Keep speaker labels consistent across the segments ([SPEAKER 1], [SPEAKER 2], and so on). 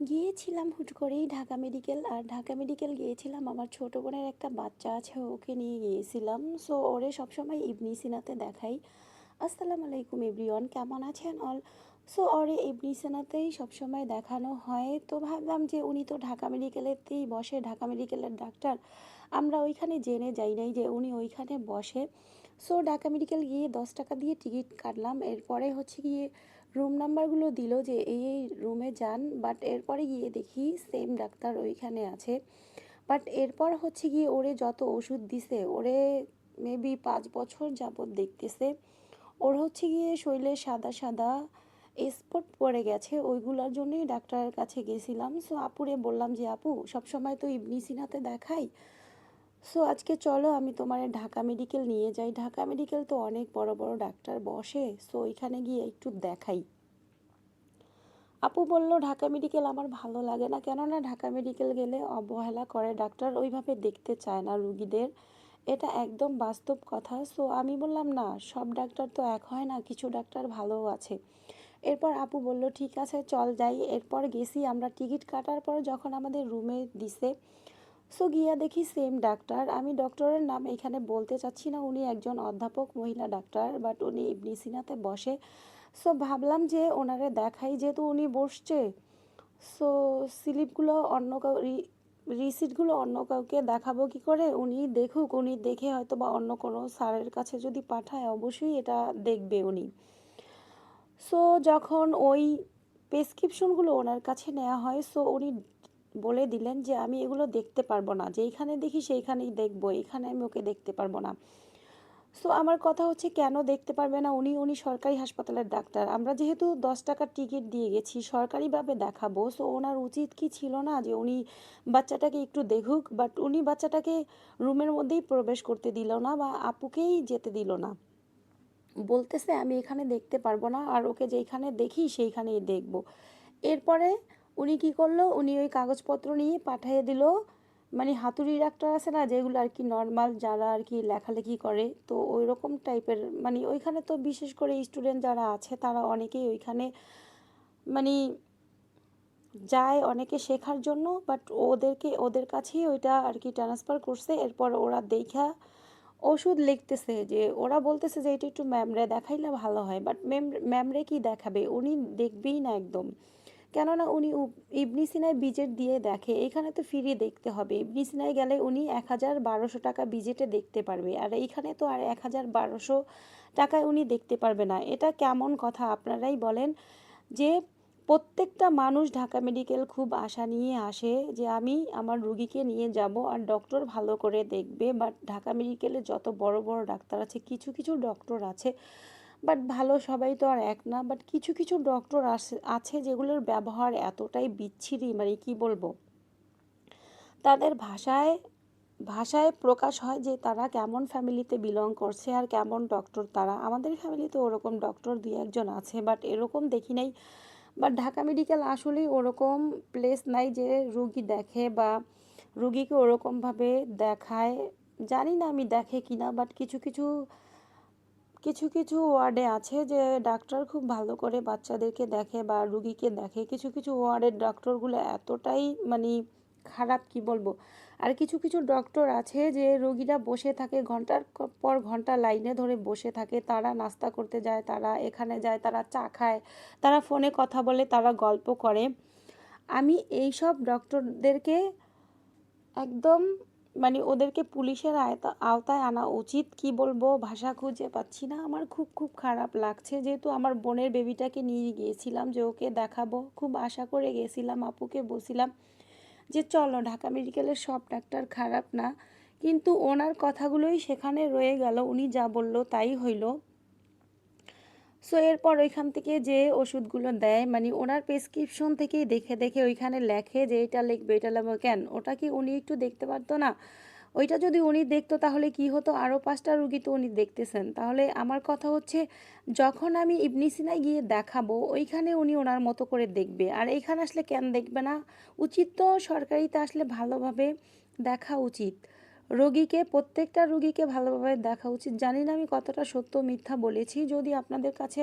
[SPEAKER 1] গিয়েছিলাম হুট করেই ঢাকা মেডিকেল, আর ঢাকা মেডিকেল গিয়েছিলাম আমার ছোট বোনের একটা বাচ্চা আছে, ওকে নিয়ে গিয়েছিলাম। সো ওরে সবসময় ইবনি সিনাতে দেখাই। আসসালামু আলাইকুম এভরিওয়ান, কেমন আছেন অল সো ওরে ইবনি সিনাতেই সবসময় দেখানো হয়। তো ভাবলাম যে উনি তো ঢাকা মেডিকেলেতেই বসে, ঢাকা মেডিকেলের ডাক্তার। আমরা ওইখানে জেনে যাই নাই যে উনি ওইখানে বসে। সো ঢাকা মেডিকেল গিয়ে দশ টাকা দিয়ে টিকিট কাটলাম। এরপরে হচ্ছে গিয়ে রুম নাম্বারগুলো দিল যে এই এই রুমে যান। বাট এরপরে গিয়ে দেখি সেম ডাক্তার ওইখানে আছে। বাট এরপর হচ্ছে গিয়ে ওরে যত ওষুধ দিছে, ওরে মেবি পাঁচ বছর যাবত দেখতেছে। ওর হচ্ছে গিয়ে শরীরে সাদা সাদা স্পট পড়ে গেছে। ওইগুলোর জন্যই ডাক্তারের কাছে গেছিলাম। সো আপুরে বললাম যে, আপু, সবসময় তো ইবনি সিনাতে দেখাই। সো আজকে চলো আমি তোমার ঢাকা মেডিকেল নিয়ে যাই। ঢাকা মেডিকেল তো অনেক বড় বড় ডাক্তার বসে সো ওইখানে গিয়ে একটু দেখাই। আপু বলল, ঢাকা মেডিকেল আমার ভালো লাগে না। কেননা ঢাকা মেডিকেল গেলে অবহেলা করে। ডাক্তার ওইভাবে দেখতে চায় না রুগীদের। এটা একদম বাস্তব কথা। সো আমি বললাম, না, সব ডাক্তার তো এক হয় না, কিছু ডাক্তার ভালোও আছে। এরপর আপু বলল, ঠিক আছে, চল যাই। এরপর গেছি, আমরা টিকিট কাটার পর যখন আমাদের রুমে দিছে সো গিয়া দেখি সেম ডাক্তার আমি ডক্টরের নাম এখানে বলতে চাচ্ছি না, উনি একজন অধ্যাপক, মহিলা ডাক্তার বাট উনি ইবনি সিনাতে বসে। সো ভাবলাম যে ওনারে দেখাই, যেহেতু উনি বসছে, সো স্লিপগুলো অন্য কাউ রিসিটগুলো অন্য কাউকে দেখাবো কি করে? উনি দেখুক, উনি দেখে হয়তো বা অন্য কোনো স্যারের কাছে যদি পাঠায়, অবশ্যই এটা দেখবে উনি। সো যখন ওই প্রেসক্রিপশনগুলো ওনার কাছে নেওয়া হয়, সো উনি বলে দিলেন যে, আমি এগুলো দেখতে পারব না। যেইখানে দেখি সেইখানেই দেখব। এখানে আমি ওকে দেখতে পারব না। সো আমার কথা হচ্ছে, কেন দেখতে পারবে না? উনি উনি সরকারি হাসপাতালের ডাক্তার। আমরা যেহেতু দশ টাকার টিকিট দিয়ে গেছি, সরকারিভাবে দেখাবো। সো ওনার উচিত কি ছিল না যে, উনি বাচ্চাটাকে একটু দেখুক? বাট উনি বাচ্চাটাকে রুমের মধ্যেই প্রবেশ করতে দিল না বা আপুকেই যেতে দিল না। বলতেছে, আমি এখানে দেখতে পারব না। আর ওকে যেইখানে দেখি, সেইখানেই দেখব। এরপরে উনি কি করল? উনি ওই কাগজপত্র নিয়ে পাঠিয়ে দিল। মানে হাতুড়ি ডাক্তার আছে না, যেগুলো আর কি নর্মাল যারা আর কি লেখালেখি করে, তো ওই রকম টাইপের মানে ওইখানে তো বিশেষ করে স্টুডেন্ট যারা আছে, তারা অনেকেই ওইখানে মানে যায় অনেকে শেখার জন্য বাট ওদেরকে, ওদের কাছেই ওইটা আর কি ট্রান্সফার করছে। এরপর ওরা দেখা ওষুধ লিখতেছে যে, ওরা বলতেছে যে, এটা একটু ম্যামরে দেখাইলে ভালো হয়। বাট ম্যাম ম্যামরে কি দেখাবে? উনি দেখবেই না একদম। কেননা উনি ইবনি সিনায় বিজেট দিয়ে দেখে, এখানে তো ফিরে দেখতে হবে। ইবনি সিনায় গেলে উনি এক হাজার বারোশো টাকা বিজেটে দেখতে পারবে, আর এইখানে তো আর এক হাজার বারোশো টাকায় উনি দেখতে পারবে না। এটা কেমন কথা? আপনারাই বলেন যে প্রত্যেকটা মানুষ ঢাকা মেডিকেল খুব আশা নিয়ে আসে যে আমি আমার রুগীকে নিয়ে যাব আর ডক্টর ভালো করে দেখবে, বাট ঢাকা মেডিকেলে যত বড় বড় ডাক্তার আছে, কিছু কিছু ডক্টর আছে বাট ভালো সবাই তো আর এক না। বাট কিছু কিছু ডক্টর আছে আছে যেগুলোর ব্যবহার এতটাই বিচ্ছিরি মানে কি বলব? তাদের ভাষায় ভাষায় প্রকাশ হয় যে তারা কেমন ফ্যামিলিতে বিলং করছে আর কেমন ডক্টর তারা। আমাদের ফ্যামিলিতে ওরকম ডক্টর দুই একজন আছে বাট এরকম দেখি নাই। বাট ঢাকা মেডিকেল আসলেই ওরকম প্লেস নাই যে রুগী দেখে বা রুগীকে ওরকমভাবে দেখায়। জানি না আমি দেখে কিনা বাট কিছু কিছু কিছু কিছু ওয়ার্ডে আছে যে ডাক্তার খুব ভালো করে বাচ্চাদেরকে দেখে বা রুগীকে দেখে। কিছু কিছু ওয়ার্ডের ডক্টরগুলো এতটাই মানে খারাপ, কি বলব? আর কিছু কিছু ডক্টর আছে যে রোগীরা বসে থাকে, ঘণ্টার পর ঘণ্টা লাইনে ধরে বসে থাকে। তারা নাস্তা করতে যায়, তারা এখানে যায়, তারা চা খায়, তারা ফোনে কথা বলে, তারা গল্প করে। আমি এইসব ডক্টরদেরকে একদম মানে ওদেরকে পুলিশের আয়তা, আওতায় আনা উচিত। কি বলব? ভাষা খুঁজে পাচ্ছি না। আমার খুব খুব খারাপ লাগছে। যেহেতু আমার বোনের বেবিটাকে নিয়ে গিয়েছিলাম যে ওকে দেখাবো, খুব আশা করে গেছিলাম আপুকে বলছিলাম যে চলো, ঢাকা মেডিকেলের সব ডাক্তার খারাপ না। কিন্তু ওনার কথাগুলোই সেখানে রয়ে গেল। উনি যা বলল তাই হইল। সো এরপর ওইখান থেকে যে ওষুধগুলো দেয় মানে ওনার প্রেসক্রিপশন থেকেই দেখে দেখে ওইখানে লেখে যে এটা লিখবে এটা লিখবে। কেন? ওটা কি উনি একটু দেখতে পারতো না? ওইটা যদি উনি দেখতো, তাহলে কি হতো? আরও পাঁচটা রুগী তো উনি দেখতেছেন। তাহলে আমার কথা হচ্ছে, যখন আমি ইবনি সিনায় গিয়ে দেখাবো, ওইখানে উনি ওনার মতো করে দেখবে। আর এইখানে আসলে কেন দেখবে না? উচিত তো সরকারিতে আসলে ভালোভাবে দেখা উচিত। রোগীকে, প্রত্যেকটা রোগীকে ভালোভাবে দেখা উচিত। জানি না আমি কতটা সত্য মিথ্যা বলেছি, যদি আপনাদের কাছে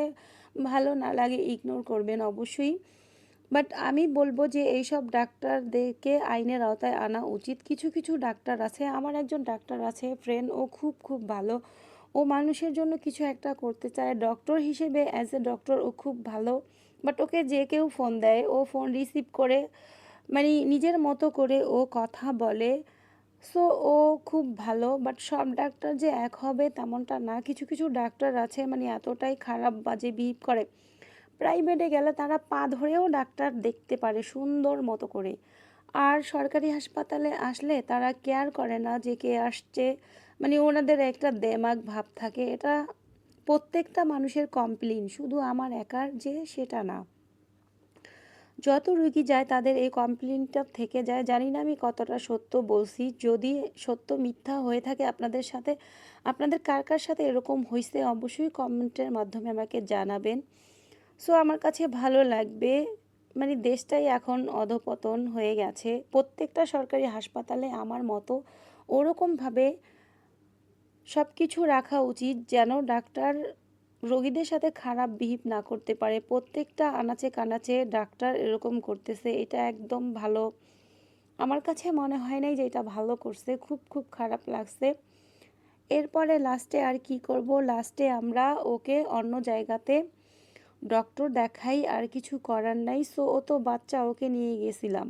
[SPEAKER 1] ভালো না লাগে ইগনোর করবেন অবশ্যই। বাট আমি বলব যে এইসব ডাক্তারদেরকে আইনের আওতায় আনা উচিত। কিছু কিছু ডাক্তার আছে, আমার একজন ডাক্তার আছে ফ্রেন্ড ও খুব খুব ভালো। ও মানুষের জন্য কিছু একটা করতে চায়। ডক্টর হিসেবে অ্যাজ এ ডক্টর ও খুব ভালো। বাট ওকে যে কেউ ফোন দেয়, ও ফোন রিসিভ করে মানে নিজের মতো করে ও কথা বলে। সো ও খুব ভালো বাট সব ডাক্তার যে এক হবে তেমনটা না। কিছু কিছু ডাক্তার আছে মানে এতটাই খারাপ বাজে বিহেভ করে। প্রাইভেটে গেলে তারা পা ধরেও ডাক্তার দেখতে পারে সুন্দর মতো করে। আর সরকারি হাসপাতালে আসলে তারা কেয়ার করে না যে কে আসছে। মানে ওনাদের একটা দেমাগ ভাব থাকে। এটা প্রত্যেকটা মানুষের কমপ্লেন শুধু আমার একার যে সেটা না। যত রুগী যায় তাদের এই কমপ্লেনটা থেকে যায়। জানি না আমি কতটা সত্য বলছি। যদি সত্য মিথ্যা হয়ে থাকে আপনাদের সাথে, আপনাদের কার কার সাথে এরকম হয়েছে অবশ্যই কমেন্টের মাধ্যমে আমাকে জানাবেন। সো আমার কাছে ভালো লাগবে। মানে দেশটাই এখন অধপতন হয়ে গেছে। প্রত্যেকটা সরকারি হাসপাতালে আমার মতো ওরকমভাবে সব কিছু রাখা উচিত যেন ডাক্তার রোগীদের সাথে খারাপ বিহেভ না করতে পারে, প্রত্যেকটা আনাচে কানাচে ডাক্তার এরকম করতেছে, এটা একদম ভালো। আমার কাছে মনে হয় নাই যে এটা ভালো করছে, খুব খুব খারাপ লাগছে। এরপরে লাস্টে আর কি করব? লাস্টে আমরা ওকে অন্য জায়গাতে ডক্টর দেখাই, আর কিছু করার নাই। সো ও তো বাচ্চা, ওকে নিয়ে গেছিলাম।